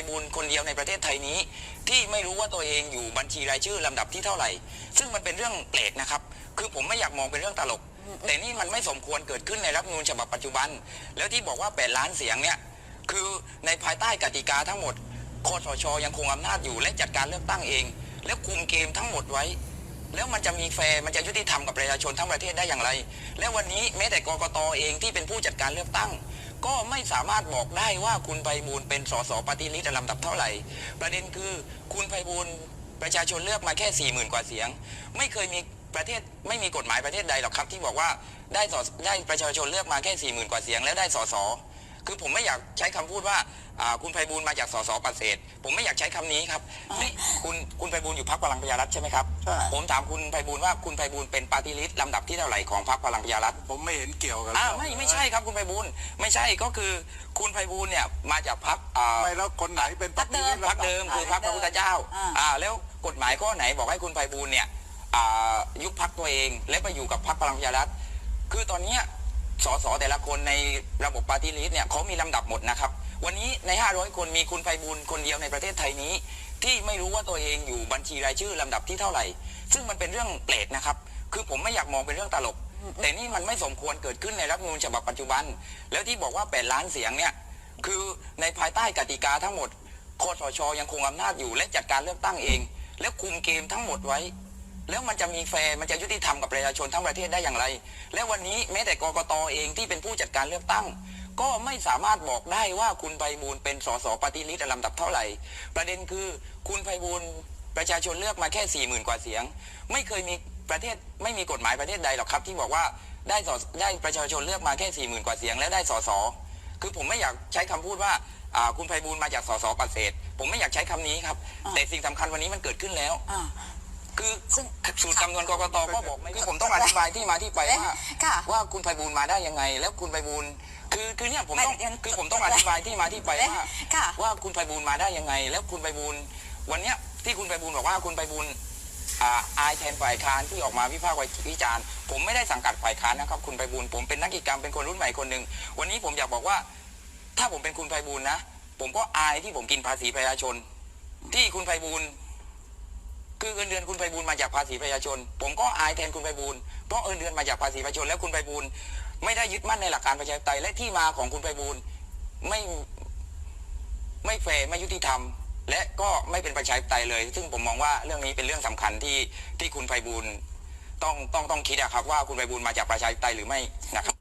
ยวในประเทศไทยนี้ ที่ไม่รู้ว่าตัวเองอยู่บัญชีรายชื่อลำดับที่เท่าไหร่ ซึ่งมันเป็นเรื่องแปลกนะครับ คือผมไม่อยากมองเป็นเรื่องตลก แต่นี่มันไม่สมควรเกิดขึ้นในรัฐธรรมนูญฉบับปัจจุบัน แล้วที่บอกว่า 8 ล้านเสียงเนี่ยคือในภายใต้กติกาทั้งหมดคอสชยังคงอำนาจอยู่และจัดการเลือกตั้งเอง แล้วคุมเกมทั้งหมดไว้ แล้วมันจะมีแฟร์มันจะยุติธรรมกับประชาชนทั้งประเทศได้อย่างไร และวันนี้แม้แต่กกตเองที่เป็นผู้จัดการเลือกตั้ง ก็ไม่สามารถบอกได้ว่าคุณไพบูลย์เป็นสสปฏิริษีลำดับเท่าไหร่ ประเด็นคือคุณไพบูลย์ประชาชนเลือกมาแค่สี่หมื่นกว่าเสียง ไม่เคยมีประเทศไม่มีกฎหมายประเทศใดหรอกครับ ที่บอกว่าได้สได้ประชาชนเลือกมาแค่สี่หมื่นกว่าเสียง แล้วได้สส คือผมไม่อยากใช้คำพูดว่าอ่าคุณไพบูลย์มาจากสสประเสริฐผมไม่อยากใช้คำนี้ครับนี่คุณคุณไพบูลย์อยู่พรรคพลังประชารัฐใช่ไหมครับ ใช่ ผมถามคุณไพบูลย์ว่าคุณไพบูลย์เป็นปาร์ตี้ลิสต์ลำดับที่เท่าไหร่ของพรรคพลังประชารัฐ ผมไม่เห็นเกี่ยวกันอ้าวไม่ไม่ใช่ครับคุณไพบูลย์ไม่ใช่ก็คือคุณไพบูลย์เนี่ยมาจากพรรคอ่า ไม่แล้วคนไหนเป็นพรรคเดิม พรรคเดิมคือพรรคพระพุทธเจ้า อ่า อ่า แล้วกฎหมายข้อไหนบอกให้คุณไพบูลย์เนี่ยอ่ายุบพรรคตัวเอง และไปอยู่กับพรรคพลังประชารัฐ คือตอนเนี้ย สสแต่ละคนในระบบปาร์ตี้ลิสต์เนี่ยเขามีลำดับหมดนะครับ วันนี้ใน 500 คนมีคุณไพบูลย์คนเดียวในประเทศไทยนี้ ที่ไม่รู้ว่าตัวเองอยู่บัญชีรายชื่อลำดับที่เท่าไหร่ ซึ่งมันเป็นเรื่องแปลกนะครับ คือผมไม่อยากมองเป็นเรื่องตลก แต่นี่มันไม่สมควรเกิดขึ้นในรัฐธรรมนูญฉบับปัจจุบัน แล้วที่บอกว่า 8 ล้านเสียงเนี่ยคือในภายใต้กติกาทั้งหมดคอสชยังคงอำนาจอยู่และจัดการเลือกตั้งเอง แล้วคุมเกมทั้งหมดไว้ แล้วมันจะมีแฟร์มันจะยุติธรรมกับประชาชนทั้งประเทศได้อย่างไร และวันนี้แม้แต่กกตเองที่เป็นผู้จัดการเลือกตั้ง ก็ไม่สามารถบอกได้ว่าคุณไพบูลย์เป็นสสปฏิริษีลำดับเท่าไหร่ ประเด็นคือคุณไพบูลย์ประชาชนเลือกมาแค่สี่หมื่นกว่าเสียง ไม่เคยมีประเทศไม่มีกฎหมายประเทศใดหรอกครับ ที่บอกว่าได้สได้ประชาชนเลือกมาแค่สี่หมื่นกว่าเสียงและได้สสคือผมไม่อยากใช้คำพูดว่าอ่าคุณไพบูลย์มาจากสสประเสริฐผมไม่อยากใช้คำนี้ครับ แต่สิ่งสำคัญวันนี้มันเกิดขึ้นแล้วอ่า คือซึ่งสูตรคำนวณกกตก็บอกไม่คือผมต้องอธิบายที่มาที่ไปว่าค่ะ ว่าคุณไพบูลย์มาได้ยังไง แล้วคุณไพบูลย์คือคือเนี่ยผมต้องไม่ยังคือผมต้องอธิบายที่มาที่ไปว่าค่ะ ว่าคุณไพบูลย์มาได้ยังไง แล้วคุณไพบูลย์วันเนี้ยที่คุณไพบูลย์บอกว่าคุณไพบูลย์อ่าอายแทนฝ่ายค้านที่ออกมาวิพากษ์วิจารณ์ผมไม่ได้สังกัดฝ่ายค้านนะครับ คุณไพบูลย์ผมเป็นนักกิจกรรมเป็นคนรุ่นใหม่คนหนึ่งวันนี้ผมอยากบอกว่า ถ้าผมเป็นคุณไพบูลย์นะ ผมก็อายที่ผมกินภาษีประชาชน ที่คุณไพบูลย์ คือเงินเดือนคุณไพบูลมาจากภาษีประชาชน ผมก็อายแทนคุณไพบูลเพราะเงินเดือนมาจากภาษีประชาชน แล้วคุณไพบูลไม่ได้ยึดมั่นในหลักการประชาธิปไตยและที่มาของคุณไพบูลไม่ไม่แฟร์ไม่ยุติธรรม และก็ไม่เป็นประชาธิปไตยเลย ซึ่งผมมองว่าเรื่องนี้เป็นเรื่องสำคัญที่ที่คุณไพบูลต้องต้องต้องคิดอะครับว่าคุณไพบูลมาจากประชาธิปไตยหรือไม่นะครับ